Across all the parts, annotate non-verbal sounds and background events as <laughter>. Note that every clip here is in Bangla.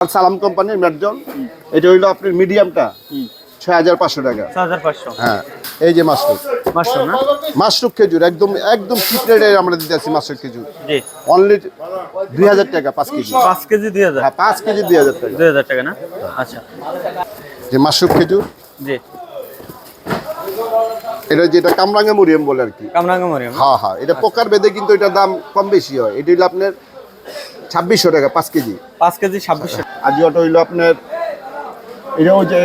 সালাম কোম্পানির ম্যাটজল এটা হইল আপনার মিডিয়ামটা ছয় হাজার পাঁচশো টাকা। হ্যাঁ এই যে না? মাশরুম খেজুর একদম একদম চিপ রেটে আমরা দিতে আছি মাশরুম খেজুর। অনলি দুই হাজার টাকা পাঁচ কেজি। পাঁচ কেজি দুই হাজার। হ্যাঁ পাঁচ কেজি দুই হাজার টাকা। দুই হাজার টাকা না? আচ্ছা। যে মাশরুম খেজুর। জি। এটা যেটা কামরাঙ্গা মরিয়াম বলে আর কি। কামরাঙ্গা মরিয়াম। হ্যাঁ হ্যাঁ এটা পোকার বেদে কিন্তু এটার দাম কম বেশি হয়। এটা হইল আপনার ছাব্বিশশো টাকা পাঁচ কেজি। পাঁচ কেজি ছাব্বিশশো। আজিওটা হইল আপনার এটা হচ্ছে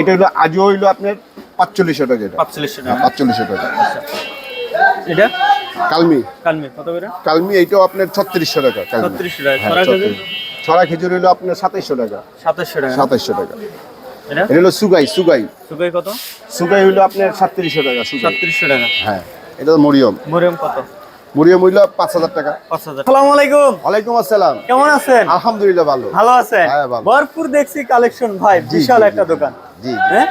এটা হইল আজিও হইল আপনার পাঁচচল্লিশশো টাকা এটা। পাঁচচল্লিশশো হ্যাঁ টাকা পাঁচচল্লিশশো টাকা। এটা? কালমি। কালমি। কত করে? কালমি এইটাও আপনার ছত্রিশশো টাকা ছত্রিশশো টাকা। হ্যাঁ, ছড়া কেজি 36 ছড়া খেজুর হইল আপনার সাতাইশশো টাকা। সাতাশশো টাকা। সাতাইশশো টাকা। এটা? এটা হলো সুগাই সুগাই। সুগাই কত? সুগাই হইল আপনার সাতত্রিশশো টাকা সাতত্রিশশো টাকা। হ্যাঁ এটা তো মরিয়ম। মরিয়াম কত? মরিয়ম মূল্য পাঁচ হাজার টাকা। পাঁচ হাজার। সালাম আলাইকুম। ওয়ালাইকুম আসসালাম। কেমন আছেন? আলহামদুলিল্লাহ ভালো। ভালো আছেন? হ্যাঁ, ভরপুর দেখছি কালেকশন ভাই। বিশাল একটা দোকান। জি জি। হ্যাঁ?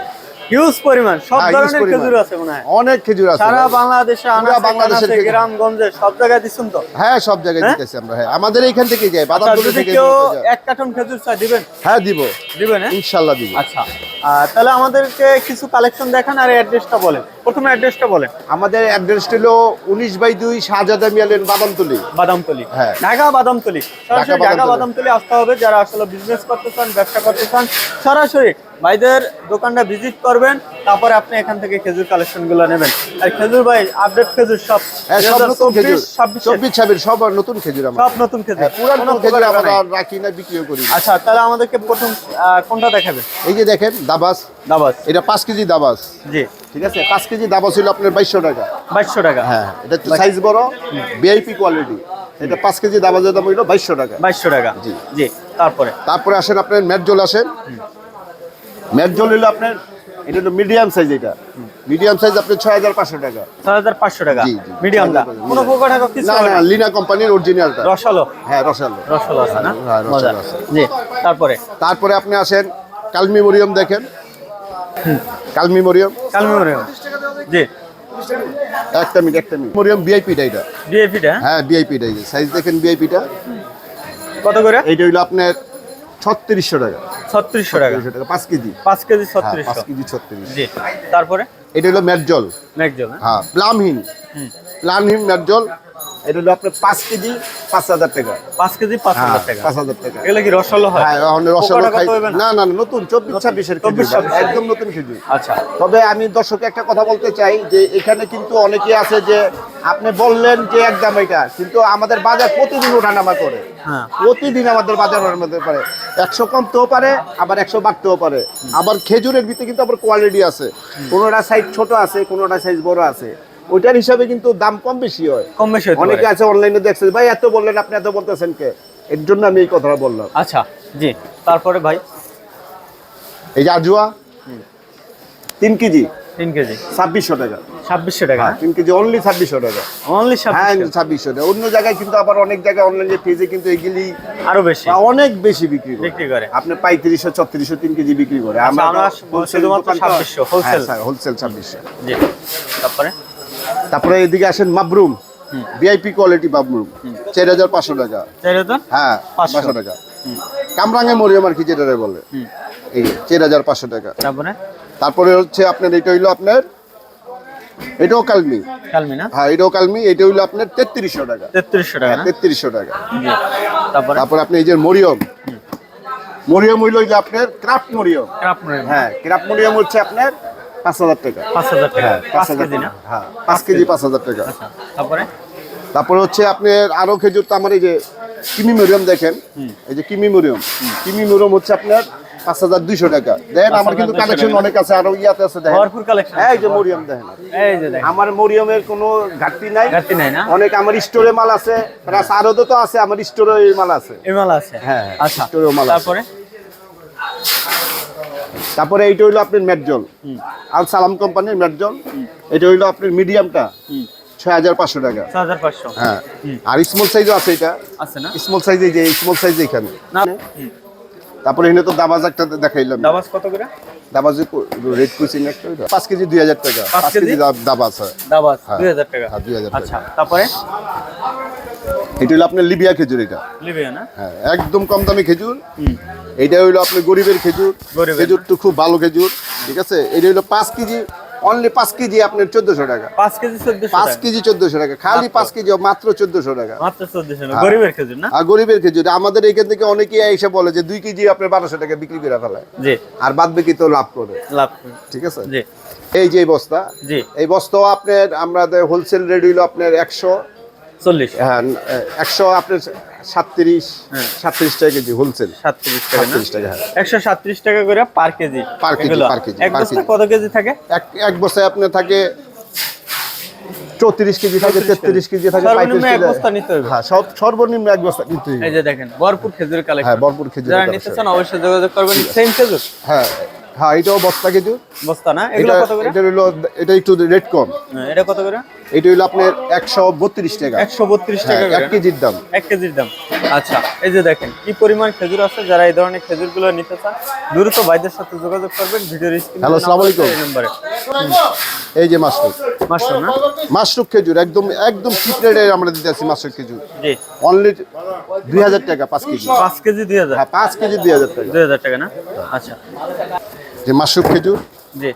হিউজ পরিমাণ সব হ্যাঁ, ধরনের খেজুর আছে মনে হয়। অনেক খেজুর আছে সারা বাংলাদেশে আনাচে বাংলাদেশের গ্রামগঞ্জে সব জায়গায় দিচ্ছেন তো? হ্যাঁ সব জায়গায় হ্যাঁ? দিতেছি আমরা হ্যাঁ। আমাদের এইখান থেকে যাই আচ্ছা, বাদামগুলো থেকে কেউ এক কার্টন খেজুর চাই দিবেন? হ্যাঁ দিব। দিবেন হ্যাঁ? ইনশাল্লাহ দিব। আচ্ছা তাহলে আমাদেরকে কিছু কালেকশন দেখান আর অ্যাড্রেসটা বলেন। প্রথমে অ্যাড্রেসটা বলেন। আমাদের অ্যাড্রেস হলো উনিশ বাই দুই শাহজাদা মিয়ালের বাদামতলি। বাদামতলি। হ্যাঁ। ঢাকা বাদামতলি। সরাসরি ঢাকা। বাদামতলি। আসতে হবে। যারা আসলে বিজনেস করতে চান ব্যবসা করতে চান সরাসরি ভাইদের দোকানটা ভিজিট করবেন তারপরে আপনি এখান থেকে খেজুর কালেকশনগুলো নেবেন। আর খেজুর ভাই আপডেট খেজুর সব হ্যাঁ খেজুর। চব্বিশ ছাব্বিশ। সব নতুন খেজুর সব নতুন খেজুর। হ্যাঁ, খেজুর আমরা রাখি না বিক্রিও করি আচ্ছা তাহলে আমাদেরকে প্রথম কোনটা দেখাবে এই যে দেখেন দাবাস। দাবাস। এটা পাঁচ কেজি দাবাস। জি। ঠিক আছে? পাঁচ কেজি দাবাস হলো আপনার বাইশশো টাকা। বাইশশো টাকা। হ্যাঁ এটা সাইজ বড় ভিআইপি কোয়ালিটি এটা পাঁচ কেজি দাবাসের দাম হইল বাইশশো টাকা। বাইশশো টাকা। জি। জি তারপরে? তারপরে আসেন আপনার ম্যাটজল আসেন। ম্যাটজল হলো আপনার এটা হলো মিডিয়াম সাইজ এটা। মিডিয়াম সাইজ আপনার ছয় হাজার পাঁচশো টাকা। ছয় হাজার পাঁচশো টাকা। কোনো প্রকার টাকা কিছু না না না। লিনা কোম্পানির অরিজিনালটা রসালো। হ্যাঁ রসালো। রসালো আছে না? হ্যাঁ, রসালো আছে। জি তারপরে? তারপরে আপনি আসেন কালমি মরিয়ম দেখেন। কালমি মরিয়ম কালমি মরিয়ম জি। একটা মিনিট একটা মিনিট। মরিয়ম ভিআইপিটা এটা। ডিএপিটা হ্যাঁ ভিআইপিটা এই সাইজ দেখেন ভিআইপিটা কত করে? এইটা হইল আপনার ছত্রিশশো টাকা। ছত্রিশশো টাকা। টাকা পাঁচ কেজি। পাঁচ কেজি ছত্রিশ পাঁচ কেজি ছত্রিশ জি তারপরে? এটা হলো ম্যাটজল ম্যাকজল হ্যাঁ। প্লামহীন। প্লামহীন ম্যাটজল এটা হলো আপনার পাঁচ কেজি পাঁচ হাজার টাকা। পাঁচ কেজি পাঁচ হ্যাঁ হাজার টাকা। পাঁচ হাজার টাকা। এগুলো কি রসালো হয়? হ্যাঁ খাই না? না নতুন চব্বিশ ছাব্বিশের খেজুর 24, 26 একদম নতুন খেজুর আচ্ছা। তবে আমি দর্শকে একটা কথা বলতে চাই যে এখানে কিন্তু অনেকে আছে যে আপনি বললেন যে একদম এটা কিন্তু আমাদের বাজার প্রতিদিন ওঠানামা করে। হ্যাঁ। প্রতিদিন আমাদের বাজার ওঠানামা পারে একশো কমতেও পারে আবার একশো বাড়তেও পারে। আবার খেজুরের ভিতরে কিন্তু আবার কোয়ালিটি আছে। কোনোটা সাইজ ছোট আছে কোনোটা সাইজ বড় আছে। ওইটার হিসাবে কিন্তু দাম কম বেশি হয়। কম বেশি হতে অনেকে আছে অনলাইনে দেখছে ভাই এত বললেন আপনি এত বলতেছেন কে? এর জন্য আমি এই কথাটা বললাম। আচ্ছা জি। তারপরে ভাই? এই যে আজুয়া তিন কেজি। তিন কেজি। ছাব্বিশশো টাকা। ছাব্বিশশো টাকা? হ্যাঁ তিন কেজি অনলি ছাব্বিশশো টাকা। অনলি হ্যাঁ ছাব্বিশশো টাকা। অন্য জায়গায় কিন্তু আবার অনেক জায়গায় অনলাইনে পেজে কিন্তু এগুলি আরও বেশি। অনেক বেশি বিক্রি করে। বিক্রি করে। আপনি পঁয়ত্রিশশো ছত্রিশশো তিন কেজি বিক্রি করে। আচ্ছা, আমরা 2600 wholesale। হোলসেল ছাব্বিশশো। জি। তারপরে? তারপরে এদিকে আসেন মাবরুম। VIP quality মাবরুম। চার হাজার পাঁচশো টাকা। চার হাজার? হ্যাঁ পাঁচশো। টাকা। কামরাঙ্গে মরিয়ম আর কি যেটা বলে। এই চার হাজার পাঁচশো টাকা। তারপরে? তারপরে হচ্ছে আপনার এটা হইল আপনার এটাও কালমি। কালমি না? হ্যাঁ এটাও কালমি এটা হইল আপনার তেত্রিশশো টাকা। তেত্রিশশো টাকা তেত্রিশশো টাকা। তারপরে? তারপর আপনি এই যে মরিয়ম। মরিয়ম হইল যে আপনার ক্রাফট মরিয়ম। ক্রাপ মরিয়ম। হ্যাঁ ক্রাফট মরিয়ম হচ্ছে আপনার পাঁচ হাজার টাকা। পাঁচ হাজার টাকা। হ্যাঁ পাঁচ হাজার হ্যাঁ পাঁচ কেজি পাঁচ হাজার টাকা। আচ্ছা তারপরে? তারপরে হচ্ছে আপনার আরও খেজুর তো আমার এই যে কিমি মরিয়ম দেখেন এই যে কিমি মরিয়ম কিমি মরিয়ম হচ্ছে আপনার পাঁচ হাজার দুইশো টাকা। দেখেন আমার কিন্তু 5,200 কালেকশন অনেক আছে আরও ইয়াতে আছে দেখেন। ভরপুর কালেকশন এই যে মরিয়ম দেখেন এই যে আমার মরিয়মের কোনো ঘাটতি নাই। ঘাটতি নাই না? অনেক আমার স্টোরে মাল আছে প্লাস আরও তো আছে আমার স্টোরে মাল আছে। ইমাল আছে? হ্যাঁ, আচ্ছা স্টোরেও মাল আছে। তারপরে? তারপরে এইটা হইল আপনার ম্যাটজল আল সালাম কোম্পানির ম্যাটজল এটা হইল আপনার মিডিয়ামটা। ছয় হাজার পাঁচশো টাকা। হ্যাঁ। আর স্মল সাইজও আছে এটা। আছে না? স্মল সাইজ এই যে স্মল সাইজ এখানে। না। তারপরে এখানে তো দাবাজ একটা দেখাইলাম। দাবাজ কত করে? দাবাজে রেড কুচিন একটা। পাঁচ কেজি দুই হাজার টাকা পাঁচ কেজি কেজি? দা- দাবাজ হয় দাবাস হ্যাঁ। দুই হাজার টাকা হ্যাঁ, 2000 টাকা। আচ্ছা তারপরে এটা হলো আপনার লিবিয়া খেজুর এটা লিবিয়া না হ্যাঁ একদম কম দামি খেজুর এটা হইল আপনার গরিবের খেজুর। খেজুর তো খুব ভালো খেজুর ঠিক আছে এটা হইল পাঁচ কেজি অনলি পাঁচ কেজি আপনার চোদ্দশো টাকা। পাঁচ কেজি পাঁচ কেজি চোদ্দশো টাকা। খালি পাঁচ কেজি মাত্র চোদ্দশো টাকা। মাত্র চোদ্দশো হ্যাঁ। গরিবের খেজুর না? আর গরিবের খেজুর। আমাদের এখান থেকে অনেকেই এসে বলে যে দুই কেজি আপনার বারোশো টাকা বিক্রি করে ফেলায় জি। আর বাদ বাকি তো লাভ করে। লাভ ঠিক আছে? জি। এই যে বস্তা জি। এই বস্তাও আপনার আমাদের হোলসেল রেট হইল আপনার একশো চল্লিশ। হ্যাঁ একশো আপনার সাতত্রিশ হ্যাঁ। সাতত্রিশ টাকা কেজি হোলসেল সাতত্রিশ টাকা সাতত্রিশ টাকা একশো সাতত্রিশ টাকা করে পার কেজি Per কেজি, এগুলো। কেজি, এক বস্তা কত কেজি থাকে? এক এক বস্তায় আপনার থাকে চৌত্রিশ কেজি থাকে তেত্রিশ কেজি থাকে হ্যাঁ সব সর্বনিম্ন এক বস্তা নিতে এই যে দেখেন ভরপুর খেজুর হ্যাঁ ভরপুর খেজুর যারা নিতে চান অবশ্যই যোগাযোগ করবেন। সেম খেজুর? হ্যাঁ হ্যাঁ এটাও বস্তা খেজুর। বস্তা না? এগুলো এটা কত করে? এটা হইল এটা একটু রেট কম। হ্যাঁ, এটা কত করে? এটা হইল আপনার একশো বত্রিশ টাকা। একশো বত্রিশ হ্যাঁ, টাকা এক করে কেজির দাম। এক কেজির দাম। আচ্ছা এই যে দেখেন কি পরিমাণ খেজুর আছে? যারা এই ধরনের খেজুরগুলো নিতে চান দ্রুত ভাইদের সাথে যোগাযোগ করবেন ভিডিওর স্ক্রিনে Hello, আসসালামু আলাইকুম। এই নম্বরে। এই যে মাশরুম। মাশরুম না? মাশরুম খেজুর একদম একদম চিপ রেটে আমরা দিতে আছি মাশরুম খেজুর। জি। অনলি দুই হাজার টাকা পাঁচ কেজি। পাঁচ কেজি দুই হাজার। হ্যাঁ পাঁচ কেজি দুই হাজার টাকা। দুই হাজার টাকা না? আচ্ছা। যে মাশরুম খেজুর। জি।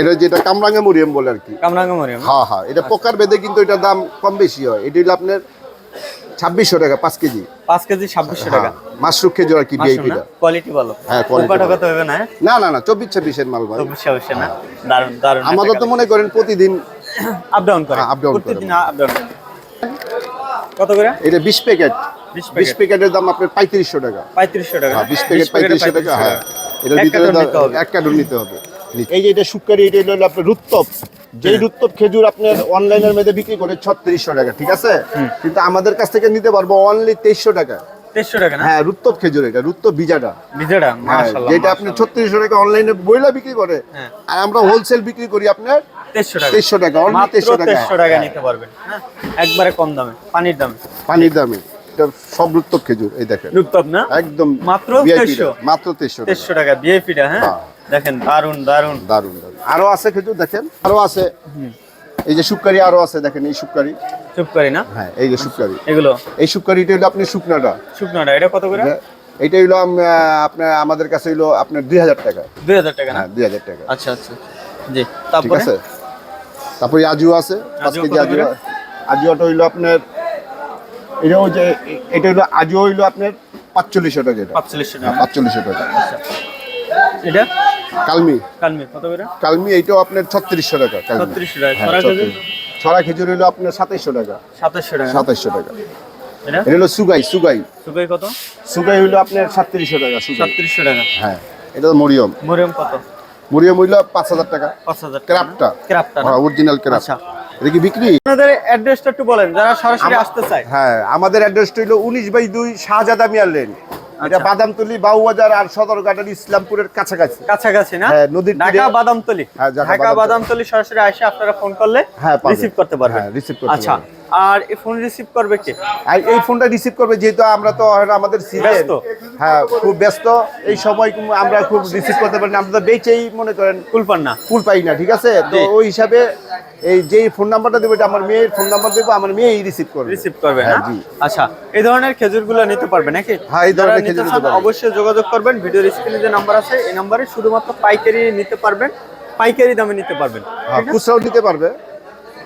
এটা যেটা কামরাঙ্গা মরিয়াম বলে আর কি। কামরাঙ্গা মরিয়াম। হ্যাঁ হ্যাঁ এটা পোকার বেদে কিন্তু এটার দাম কম বেশি হয়। এটা হলো আপনার ছাব্বিশশো টাকা পাঁচ কেজি। পাঁচ কেজি ছাব্বিশশো টাকা। মাশরুম খেজুর আর কি ভিআইপিটা কোয়ালিটি ভালো। হ্যাঁ, quality ভালো। হবে না? না না না চব্বিশ ছাব্বিশের মাল ভাই। চব্বিশ ছাব্বিশে না? দারুণ দারুণ আমাদের তো মনে করেন প্রতিদিন <coughs> আপ ডাউন করে। হ্যাঁ, up করে। আপ ডাউন কত করে? এটা বিশ প্যাকেট। বিশ প্যাকেটের দাম আপনার পঁয়ত্রিশশো টাকা। পঁয়ত্রিশশো টাকা। বিশ প্যাকেট পঁয়ত্রিশশো টাকা হ্যাঁ। এটার এক ভিতরে। এক কার্টন নিতে হবে। এই যে এটা শুকারি এটা হলো আপনার রুত্তপ যেই রুত্তপ খেজুর আপনার অনলাইনের মধ্যে বিক্রি করে ছত্রিশশো টাকা ঠিক আছে? কিন্তু আমাদের কাছ থেকে নিতে পারব অনলি তেইশশো টাকা। তেইশশো টাকা হ্যাঁ রুত্তপ খেজুর এটা রুত্তপ বিজাটা। বিজয়টা হ্যাঁ মাশাআল্লাহ যেটা আপনি ছত্রিশশো টাকা অনলাইনে বইলা বিক্রি করে হ্যাঁ। আর আমরা হোলসেল বিক্রি করি আপনার তেইশশো টাকা। তেইশশো টাকা অনলি তেইশশো টাকা। তেইশশো টাকা নিতে পারবেন হ্যাঁ? একবারে কম দামে পানির দামে। পানির দামে। সব রুত্তপ খেজুর এই দেখেন। রূপতপ না? একদম মাত্র 2300 মাত্র তেইশশো টাকা। তেইশশো টাকা বিএপিটা হ্যাঁ? হ্যাঁ। দেখেন দারুণ দারুণ দারুণ আরও আছে খেজুর দেখেন? আরও আছে। এই যে শুকারি আরও আছে দেখেন এই শুকারি চুপ না? হ্যাঁ এই যে শুকারি এগুলো? এই শুকারিটা হলো আপনি শুকনাটা। শুকনোটা এটা কত করে? এটা হইল আপনার আমাদের কাছে হইল আপনার দুই হাজার টাকা। দুই হাজার টাকা না? হ্যাঁ দুই হাজার টাকা। আচ্ছা আচ্ছা জি তারপরে? আছে? তারপরে আজিও আছে। পাঁচ কেজি কত আজিও আজিওটা হইল আপনার এটা ওই যে এটা হইল আজিও হইল আপনার পাঁচচল্লিশশো টাকা এটা। পাঁচচল্লিশশো হ্যাঁ টাকা পাঁচচল্লিশশো টাকা। এটা? কালমি। কালমি কত করে? কালমি এইটাও আপনার ছত্রিশশো টাকা কালমি। ছত্রিশশো টাকা। হ্যাঁ, ছড়া কেজি 36 ছড়া খেজুর হইল আপনার সাতাইশশো টাকা। সাতাশশো টাকা। সাতাইশশো টাকা। এটা? এটা হলো সুগাই সুগাই। সুগাই কত? সুগাই হইল আপনার সাতত্রিশশো টাকা সুগাই। সাতত্রিশশো টাকা। হ্যাঁ এটা মরিয়ম। মরিয়াম কত? মরিয়ম হইল পাঁচ হাজার টাকা। পাঁচ হাজার টাকা। ক্রাফটা ক্রাফটা হ্যাঁ অরিজিনাল ক্রাফট। আচ্ছা। এটা কি বিক্রি? আপনাদের অ্যাড্রেসটা একটু বলেন যারা সরাসরি আসতে চায়। হ্যাঁ আমাদের অ্যাড্রেসটা হইল উনিশ বাই দুই শাহজাদা মিয়ার লেন। এটা আচ্ছা। বাদামতলি বাউবাজার আর সদরঘাটের ইসলামপুরের কাছাকাছি। কাছাকাছি না? হ্যাঁ, নদীর ঢাকা বাদামতলি। হ্যাঁ, ঢাকা বাদামতলি। সরাসরি আসে আপনারা ফোন করলে হ্যাঁ, রিসিভ করতে পারবেন। হ্যাঁ, রিসিভ করতে আচ্ছা। আর এই ফোন রিসিভ করবে কে? এই ফোনটা রিসিভ করবে যেহেতু আমরা তো আমাদের সিজন। হ্যাঁ খুব ব্যস্ত। এই সময় আমরা খুব রিসিভ করতে পারি না। আমরা তো বেচেই মনে করেন কুলপান না। ফুল পাই না ঠিক আছে? তো ওই হিসাবে এই যেই ফোন নাম্বারটা দেবো এটা আমার মেয়ের ফোন নাম্বার দেবো আমার মেয়েই রিসিভ করবে। রিসিভ করবে হ্যাঁ, জি। আচ্ছা এই ধরনের খেজুরগুলো নিতে পারবে নাকি? হ্যাঁ, এই ধরনের খেজুর। অবশ্যই যোগাযোগ করবেন। ভিডিওর স্ক্রিনে যে নাম্বার আছে এই নাম্বারে শুধুমাত্র পাইকারি নিতে পারবেন। পাইকারি দামে নিতে পারবেন। হ্যাঁ খুচরাও নিতে পারবে।